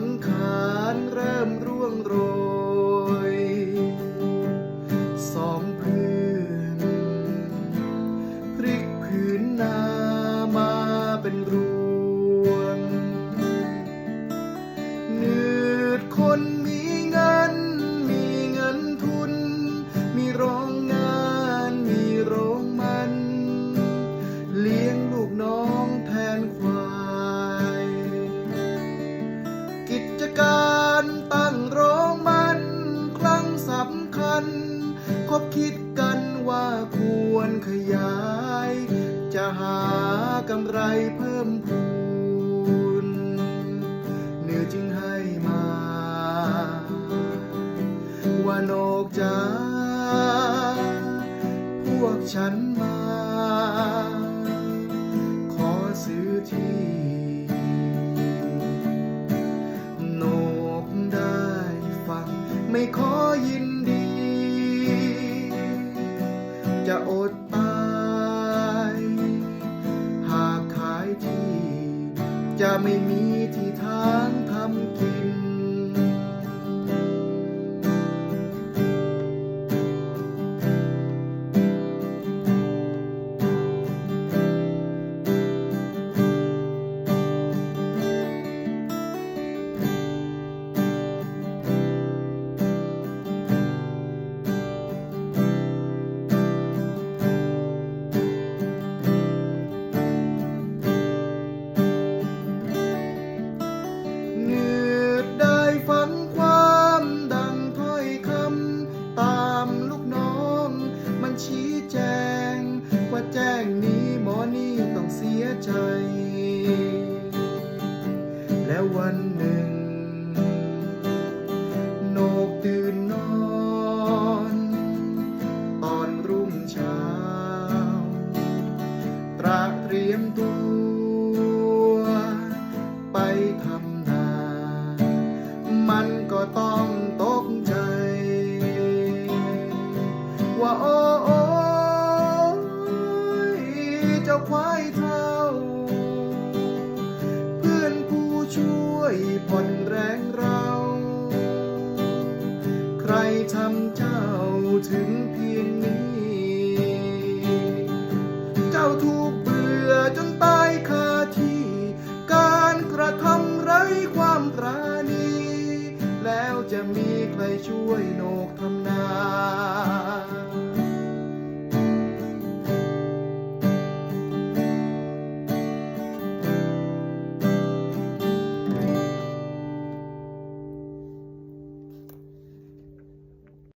ังขารเริ่มร่วงโรย กำไรเพิ่มพูนเนื้อจึงให้มาว่านกจ้าพวกฉันมา ขอซื้อที่โนกได้ฟังไม่ขอ จะไม่มีที่ทาง ใจ แล้ววันหนึ่ง โนกตื่นนอนตอนรุ่งเช้า ตระเตรียมตัว ไปทำนา มันก็ต้องตกใจ ว่าโอ้โผ่อนแรงเรา ใครทำเจ้าถึงเพียงนี้ เจ้าถูกเบื่อจนตายคาที่ การกระทำไร้ความปราณี แล้วจะมีใครช่วยโนกทำนา